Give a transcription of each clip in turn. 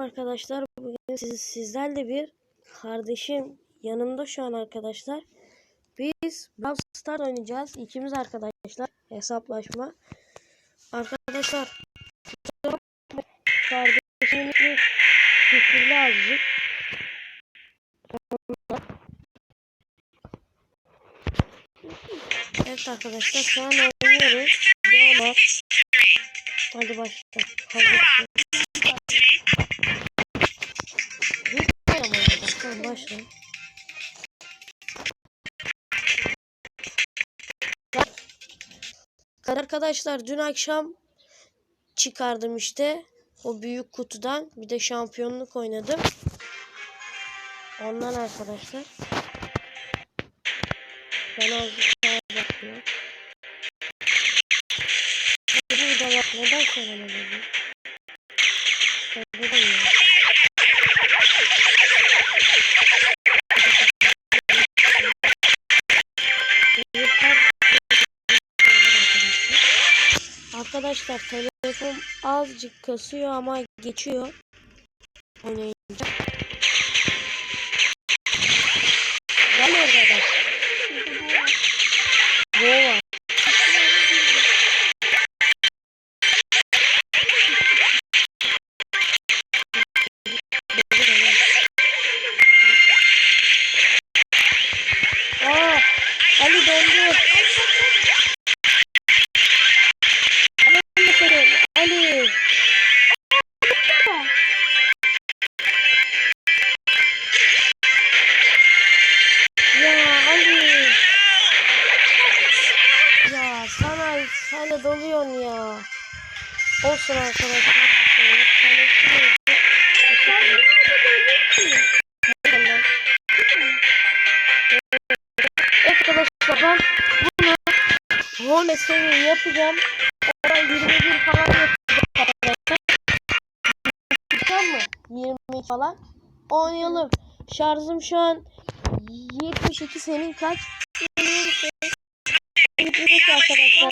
arkadaşlar. Bugün siz, sizlerle bir kardeşim yanımda şu an arkadaşlar. Biz Brawl Stars oynayacağız. İkimiz arkadaşlar. Hesaplaşma. Arkadaşlar kardeşimin küfürlü azıcık. Evet arkadaşlar şu an oynuyoruz. Hadi başla. Arkadaşlar başla. Arkadaşlar dün akşam çıkardım işte o büyük kutudan bir de şampiyonluk oynadım. Ondan arkadaşlar. Ben azıcık daha bakıyorum. Burada bak neden söylemedin? Arkadaşlar telefon azıcık kasıyor ama geçiyor. Oynayınca. 15 seviye yapacağım. Oradan 21 falan yapacağım. Tamam mı? 20 falan. Oynayalım. Şarjım şu an 72 senin kaç? 75 arkadaşlar.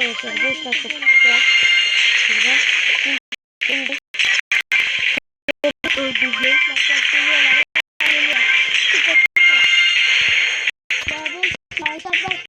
Arkadaşlar 5 dakika pusacağız. Şurada. Şimdi öldüreceğiz. Bak bak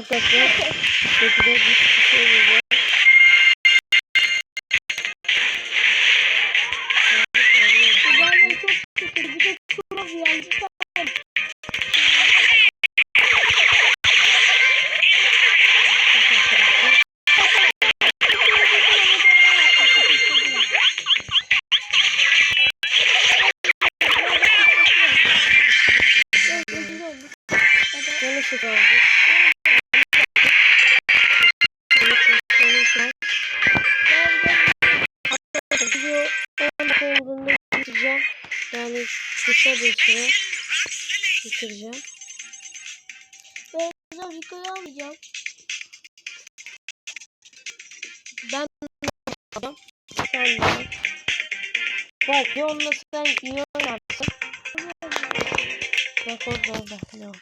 arkadaşlar. Peki de bir şey olacak. Bak Leon'la sen iyi oynarsın. Bak orada orada.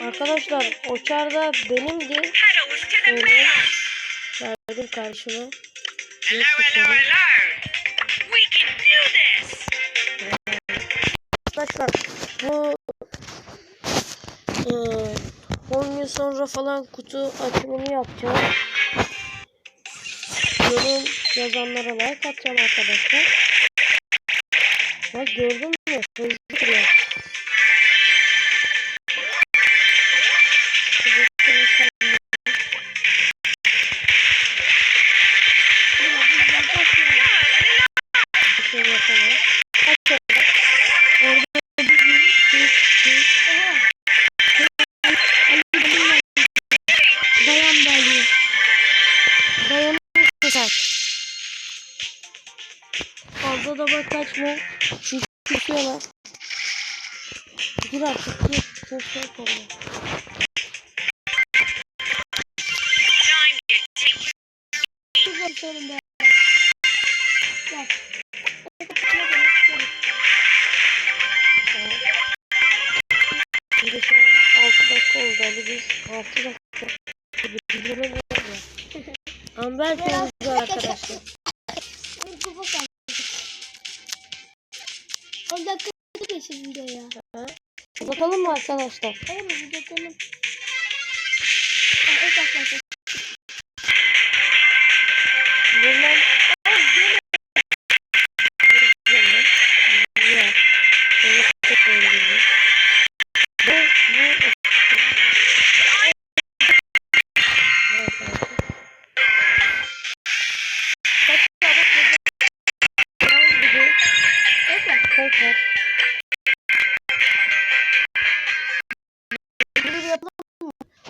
Arkadaşlar o çarda benimdi. Şöyle Verdim karşıma. Hello, hello, hello. We can do this. Arkadaşlar bu eee 10 gün sonra falan kutu açımını yapacağım. Yorum yazanlara like atacağım arkadaşlar. Bak gördün mü? Hızlı duruyor. Fazla da bak kaçma. Çünkü tutuyorlar. Gir artık gir. Gir şey konuda. 10 dakika geçelim diyor ya. Bakalım mı arkadaşlar? Bir bakalım. İlk arkadaşlar. Mı?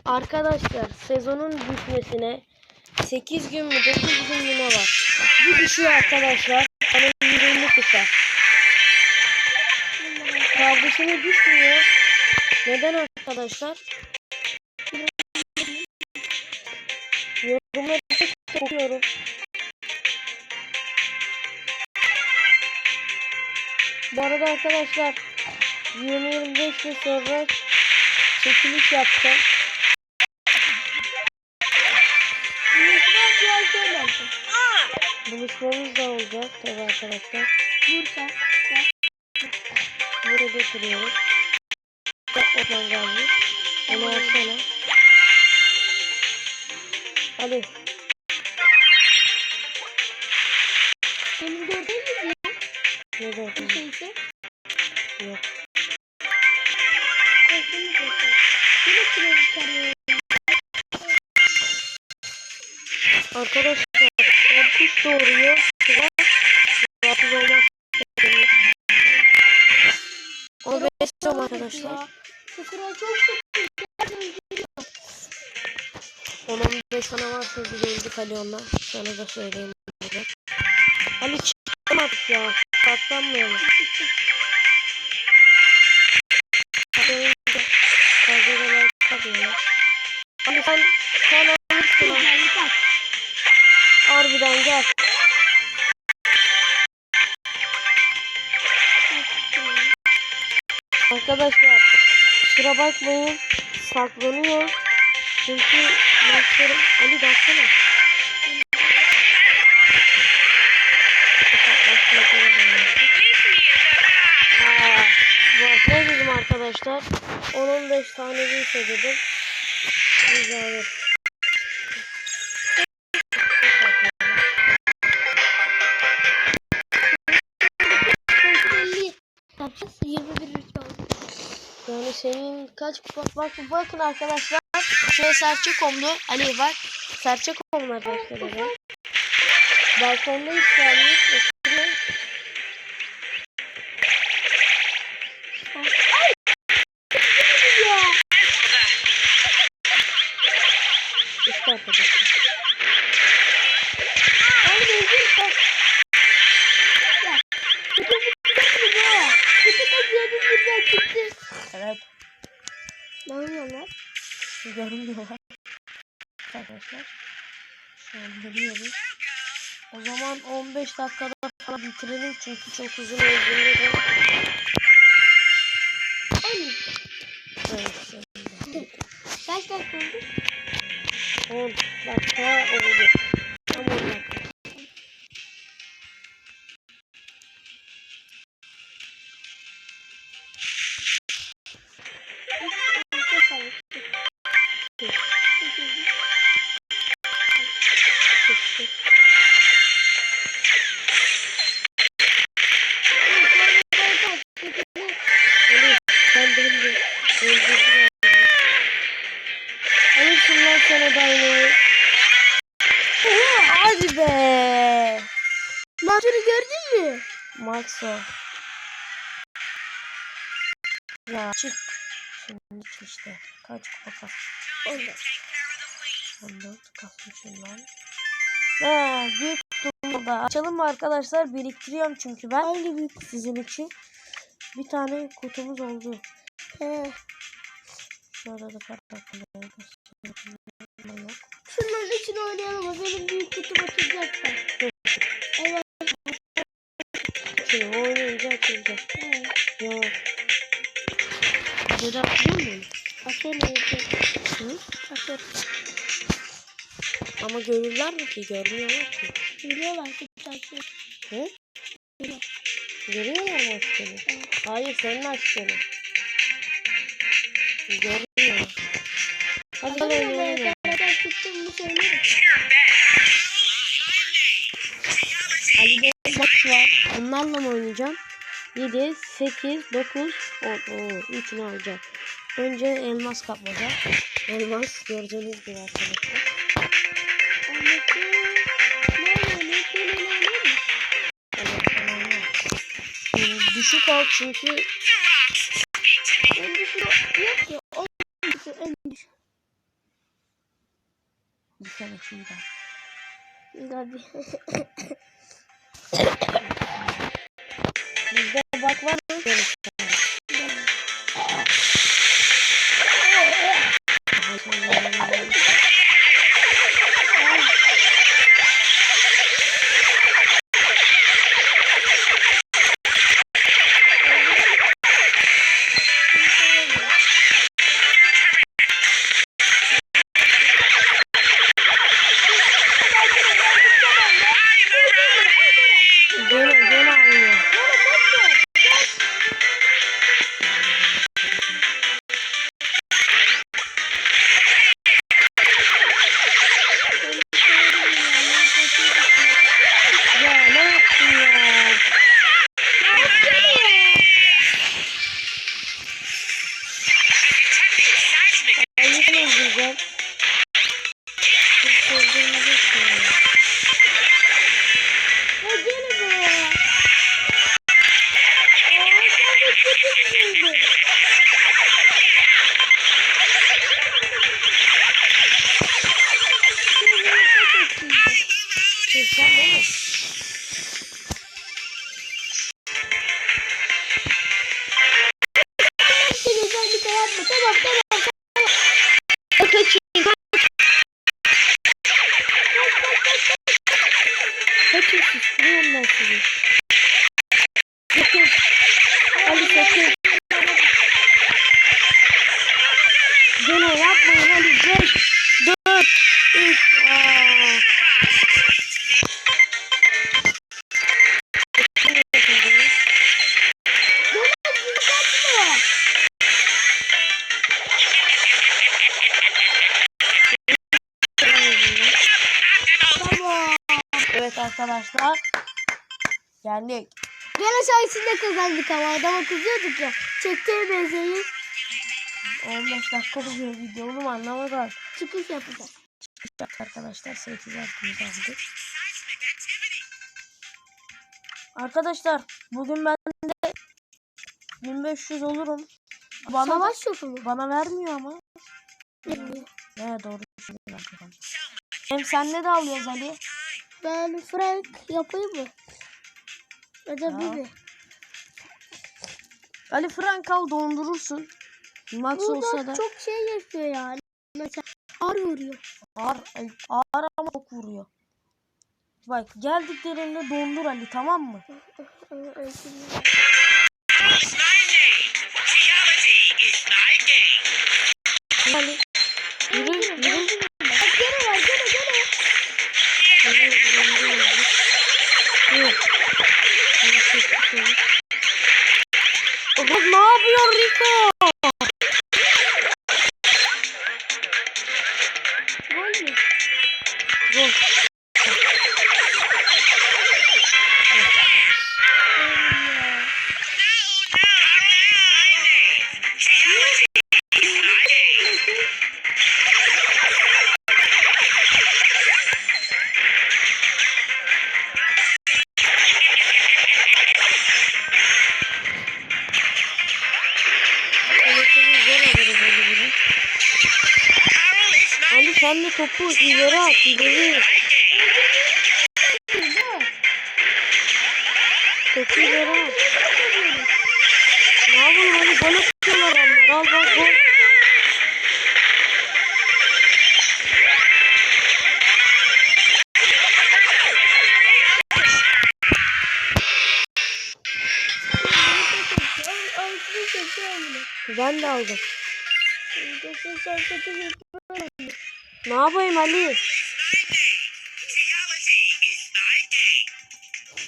Arkadaşlar sezonun bitmesine 8 gün mü 9 gün mü ne var? Bir düşüyor arkadaşlar. Bana yüreğimi tutar. Kardeşime düşmüyor. Neden arkadaşlar? Yorumları tek okuyorum. Bu arada arkadaşlar 20-25 gün sonra çekiliş yapacağım. Buluşmamız da olacak tabii arkadaşlar. Bursa. Burada duruyoruz. Yapmadan geldi. Onu alsana. Hadi. Şeyse. Yok. Arkadaşlar kuş doğuruyor. Rahatsız olmaz. Onu besliyorum arkadaşlar. Sıkıra çok sıkıyor. 10-15 tane varsa bir öldük Ali onunla. Sana da söyleyeyim. Ali. Saklanmayalım. Fazla da like atmayalım. Ali sen, sen alırsın. Harbiden gel. Arkadaşlar kusura bakmayın saklanıyor. Çünkü maçlarım Ali baksana. Aa, bak ne dedim arkadaşlar? 10-15 tane değilse dedim. Güzel. Kontrollü yapacağız. 21 rütbe aldık. Yani senin kaç bak, bak bakın arkadaşlar. Şey serçe komdu. Ali bak. Serçe komdu arkadaşlar. Balkonda hiç gelmiş. Kutu kutu buradan çıktı. Evet. Ne oynuyorlar? Görünmüyorlar. Arkadaşlar. Geliyoruz. O zaman 15 dakikada falan bitirelim çünkü çok uzun öldürüyorum. Dakika oldu? Hadi be. Mahsuru gördün mü? Maxo. Ya çık. Şimdi çık işte. Kaç kupa kas? 14. 14 kasmışım lan. Ha, büyük kutumu da açalım mı arkadaşlar? Biriktiriyorum çünkü ben. Hangi büyük? Sizin için. Bir tane kutumuz oldu. He. Şurada da kartlarımı yok. Şunların için oynayalım. o Benim büyük kutum açılacak da. Evet. Şey, oynayınca açılacak. he. Yok. Videoda atıyor mu? Hı? Aferin. Ama görürler mi ki? Görmüyorlar ki. Biliyorlar ki. Hı? Görüyorlar mı açtığını? Evet. Hayır senin açtığını. Görmüyor. Hadi oynayalım. Ya. Tuttuğumu söylerim. Ali Bey maç var. Onlarla mı oynayacağım? 7, 8, 9, 10. Oo, 3'ünü alacağım. Önce elmas kapmaca. Elmas gördüğünüz gibi arkadaşlar. Düşük ol çünkü En düşük yok ki. O en düşük. En düşük. Bir tane şimdi daha. Tabii. Bizde bak var mı? Böyle. Gene yapmayın Ali. 5, 4, 3. Aa. Dönmez gibi kaçma. Tamam. Evet arkadaşlar. Geldik. Gene sayesinde kazandık ama adama kızıyorduk ya. Çektiği benzeyi 15 dakika oluyor video oğlum anlamadan. çıkış yapacağız. Arkadaşlar 8 altımızı aldık. Arkadaşlar bugün ben de 1500 olurum. Bana Savaş şoku mu? bana vermiyor ama. Ne doğru şimdi verdi Hem sen ne de alıyoruz Ali? Ben Frank yapayım mı? Ya da. Bibi. Ali Frank al dondurursun. Max olsa Burada da çok şey yapıyor yani. Mesela ağır vuruyor. ağır, ağır ama çok vuruyor. Bak geldiklerinde dondur Ali tamam mı? Ali Gol. Topu ileri at ileri. Topu ileri at. Ne yapalım hadi gol atıyorlar onlar. Al bak gol. Ben de aldım. Sen kötü bir Ne yapayım Ali?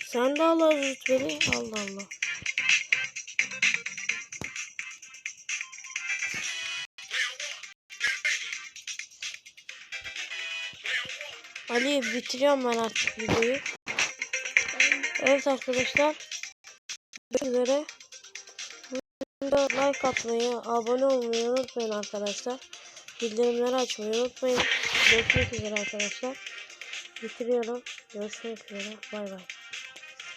Sen de al rütbeli. Allah Allah. Ali bitiriyorum ben artık videoyu. Evet arkadaşlar. Görüşmek üzere. Like atmayı, abone olmayı unutmayın arkadaşlar. Bildirimleri açmayı unutmayın. Görüşmek üzere arkadaşlar. Bitiriyorum. Görüşmek üzere. Bay bay.